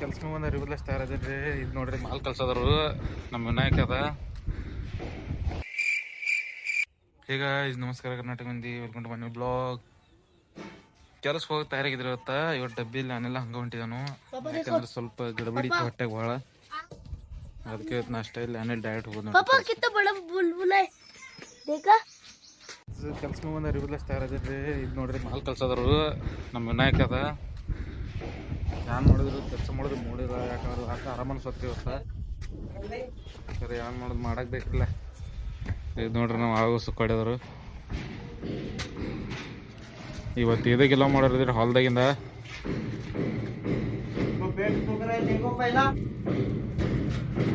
ಕೆಲ್ಸ ಬಂದ ರಿವರ್ಲೆಸ್ ತಯಾರದ್ರಿ ಇದು ನೋಡ್ರಿ ಮಾಲ್ ಕಲ್ಸೋದ್ರು ನಮ್ಮ ವಿನಾಯಕ ಅದ. ಈಗ ಇದು ನಮಸ್ಕಾರ ಕರ್ನಾಟಕ ಮಂದಿ ವೆಲ್ಕಮ್ ಟು ಮನಿ ಬ್ಲಾಗ್ ಕೆಲಸ ಹೋಗಿ ತಯಾರಾಗಿದ್ರು ಇವತ್ತ. ಇವತ್ತು ಡಬ್ಬಿ ಇಲ್ಲ ನಾನೆಲ್ಲ ಹಂಗ ಹೊಂಟಿದಾನು. ಯಾಕಂದ್ರೆ ಸ್ವಲ್ಪ ಗಡಬಡಿ ಹೊಟ್ಟೆಗೆ ಭಾಳ. ಅದಕ್ಕೆ ಇವತ್ತು ನಾಷ್ಟ ಇಲ್ಲ ನಾನೇ ಡಯಟ್ ಹೋಗೋದು ಕೆಲಸ ಇದ್ ಇದು ನೋಡ್ರಿ ಮಾಲ್ ಕಲ್ಸೋದ್ರು ನಮ್ಮ ವಿನಾಯಕ ಅದ. ಯಾನ್ ಮಾಡಿದ್ರು ಕೆಲಸ ಮಾಡಿದ್ರು ಮೂಡಿದ ಯಾಕಂದ್ರೆ ಆಟ ಆರಾಮನ್ ಸತ್ತಿ ಇವತ್ತ ಸರಿ ಯಾನ್ ಮಾಡೋದು ಮಾಡಕ್ ಬೇಕಿಲ್ಲ ಇದು ನೋಡ್ರಿ ನಾವು ಆಗೋ ಸುಕ್ಕಾಡಿದ್ರು ಇವತ್ತು ಇದಕ್ಕೆಲ್ಲ ಮಾಡೋರಿದ್ರೆ ಹೊಲ್ದಾಗಿಂದ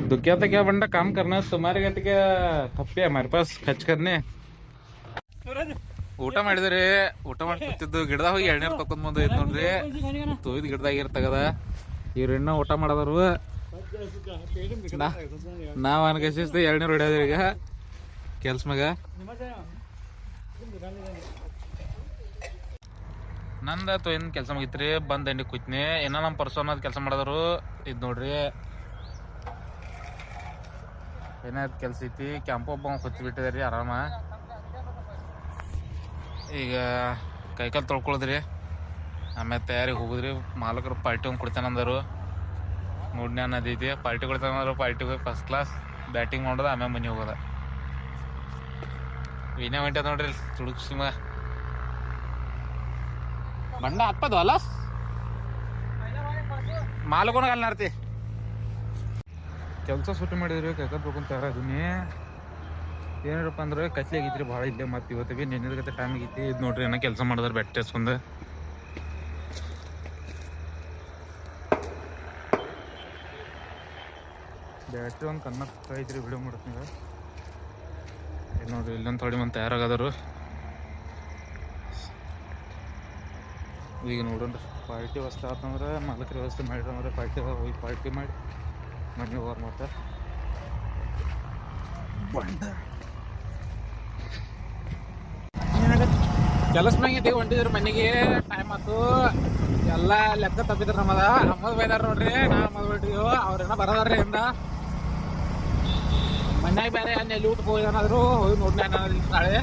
दुखिया तो क्या बंदा काम करना तुम्हारे कहते क्या थप्पे हमारे पास खच करने ಊಟ ಮಾಡಿದ್ರಿ? ಊಟ ಮಾಡಿ ಕೂತಿದ್ದು. ಗಿಡದಾಗ ಹೋಗಿ ಎಳ್ನೀರ್ ತಕೊಂಡ್ ಬಂದು ನೋಡ್ರಿ. ತೊಯ್ದ ಗಿಡದಾಗ ಇರ್ ತಗದ. ಇವ್ರ ಇನ್ನ ಊಟ ಮಾಡದರು ನಾವ್ ಅನ್ಕಸಿಸ್ತು ಎಳ್ನೀರ್ ಹೊಡಿಯೋದ್ರಿ ಈಗ. ಕೆಲ್ಸ ಮಗ ನಂದ ತೊಯ್ದ ಕೆಲಸ ಮುಗಿತ್ರಿ? ಬಂದ್ ಎಣ್ಣೆ ಕುತ್ನಿ ಇನ್ನ ನಮ್ಮ ಪರ್ಸನ್ ಕೆಲಸ ಮಾಡಿದ್ರು ಇದ್ ನೋಡ್ರಿ. ಏನಾಯ್ತು ಕೆಲ್ಸ ಐತಿ? ಕೆಂಪು ಒಬ್ಬ ಹೊತ್ತಿ ಬಿಟ್ಟಿದಾರಿ ಆರಾಮ. ಈಗ ಕೈಕಾಲು ತೊಳ್ಕೊಳದ್ರಿ. ಆಮೇಲೆ ತಯಾರಿಗೆ ಹೋಗುದ್ರಿ. ಮಾಲಕರು ಪಾರ್ಟಿ ಒಂದು ಕೊಡ್ತಾನಂದರು ಮೂಡ್ನೇ ಇದೆ ಪಾರ್ಟಿ ಕೊಡ್ತಾನಂದ್ರೆ ಪಾರ್ಟಿ ಹೋಗಿ ಫಸ್ಟ್ ಕ್ಲಾಸ್ ಬ್ಯಾಟಿಂಗ್ ಮಾಡೋದು, ಆಮೇಲೆ ಮನೆ ಹೋಗೋದ. ವಿನೇ ಹೊಂಟದ ನೋಡ್ರಿ ತುಡುಕ್ ಸಿಮ ಬಂಡ ಹತ್ತದು ಅಲ್ಲ? ಅಲ್ಲಿ ನಾರ್ತಿ. ಕೆಲಸ ಸುಟ್ಟಿ ಮಾಡಿದ್ರಿ, ಕೈಕಾಲು ತೊಳ್ಕೊಂಡು ತಯಾರದೀನಿ. ಏನಪ್ಪ ಅಂದ್ರೆ ಕತ್ಲೆ ಆಗೈತ್ರಿ ಭಾಳ ಇದ್ದೆ ಮತ್ತೆ ಇವತ್ತು ಭೀ ಕತೆ ಟೈಮ್ ಆಗೈತಿ ಇದು ನೋಡ್ರಿ ಏನೋ ಕೆಲಸ ಮಾಡಿದ್ರೆ ಬೆಟ್ಟ ಸುಂದ ಬ್ಯಾಟ್ರಿ ಒಂದು ಕನ್ನಕ್ಕೆ ಐತ್ರಿ ವಿಡಿಯೋ ಮಾಡ್ತೀನಿ ಏನು ನೋಡ್ರಿ, ಇಲ್ಲೊಂದು ಥೋಡಿ ಮಂದಿ ತಯಾರಾಗದರು ಈಗ ನೋಡೋಣ್ರಿ ಪಾರ್ಟಿ ವ್ಯವಸ್ಥೆ ಆತಂದ್ರೆ ಮಾಲಕರ ವ್ಯವಸ್ಥೆ ಮಾಡಿದ್ರೆ ಪಾರ್ಟಿ ಹೋಗಿ ಪಾರ್ಟಿ ಮಾಡಿ ಮನೆ ಹೋಗೋರು ಮತ್ತೆ ಬಂಡ ಕೆಲಸ ಮ್ಯಾಗೆ ಹೊಂಟಿದ್ರು ಮನೆಗೆ ಟೈಮ್ ಆತು ಎಲ್ಲ ಲೆಕ್ಕ ತಪ್ಪಿದ್ರು ನಮ್ಮದ. ಅಮ್ಮದ್ ಬೈದಾರ ನೋಡ್ರಿ ನಾ ಅಮ್ಮದ್ ಬಿಟ್ಟಿದ್ವು ಅವ್ರೇನ ಬರದಾರ್ರಿ ಇಂದ. ಮನ್ಯಾಗ ಬೇರೆ ಅನ್ನ ಎಲ್ಲಿ ಊಟಕ್ಕೆ ಹೋಗಿದಾನಾದ್ರು ಹೋಗಿ ನೋಡ್ನ ನಾಳೆ.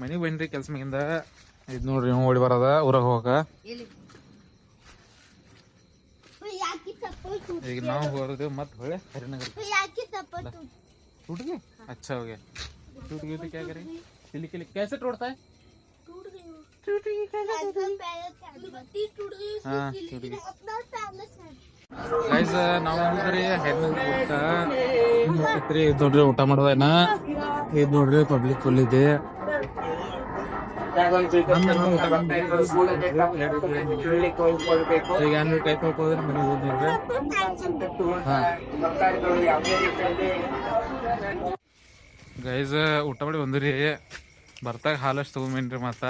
ಮನೆಗೆ ಬನ್ರಿ ಕೆಲಸ ಮ್ಯಾಗಿಂದ ಇದು ನೋಡ್ರಿ ಓಡಿ ಬರೋದ ಊರಾಗ ಹೋಗಕ. ಈಗ ನಾವು ಬರೋದು ಮತ್ತೆ ಹೊಳೆ ಹರಿನಗರ ಹುಡುಗಿ? ಅಚ್ಚ ಹೋಗಿ. टूट गए अच्छा हो गया टूट गई तो क्या करेंगे सिली के लिए कैसे टूटता है टूट गई टूट गई कैसे बत्ती टूट गई हाँ टूट गई अपना पैलेस है ಗೈಸ್ ನಾವು ನೋಡ್ರಿ ಹೆಣ್ಣು ಊಟ ಐತ್ರಿ ಇದು ನೋಡ್ರಿ ಊಟ ಮಾಡೋದೇನ ಇದು ನೋಡ್ರಿ ಪಬ್ಲಿಕ್ ಫುಲ್ ಇದೆ ಈಗ ಏನ್ ಕೈ ತೊಳ್ಕೋದ್ರೆ ಮನೆಗೆ ಹೋಗಿ ನೋಡ್ರಿ ಹಾ ಗೈಸ್ ಊಟ ಮಾಡಿ ಬಂದ್ರಿ. ಬರ್ತಾಗ ಹಾಲಷ್ಟು ತಗೊಂಬೇನ್ರಿ ಮತ್ತ.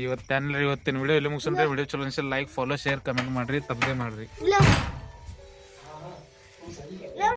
ಇವತ್ತೇನ್ರಿ ಇವತ್ತಿನ ವಿಡಿಯೋ ಇಲ್ಲಿ ಮುಗಿಸ್ರಿ ವಿಡಿಯೋ ಚಲೋ ಅನಿಸಿಲ್ಲ ಲೈಕ್ ಫಾಲೋ ಶೇರ್ ಕಮೆಂಟ್ ಮಾಡ್ರಿ. ತಪ್ಪದೆ ಮಾಡ್ರಿ.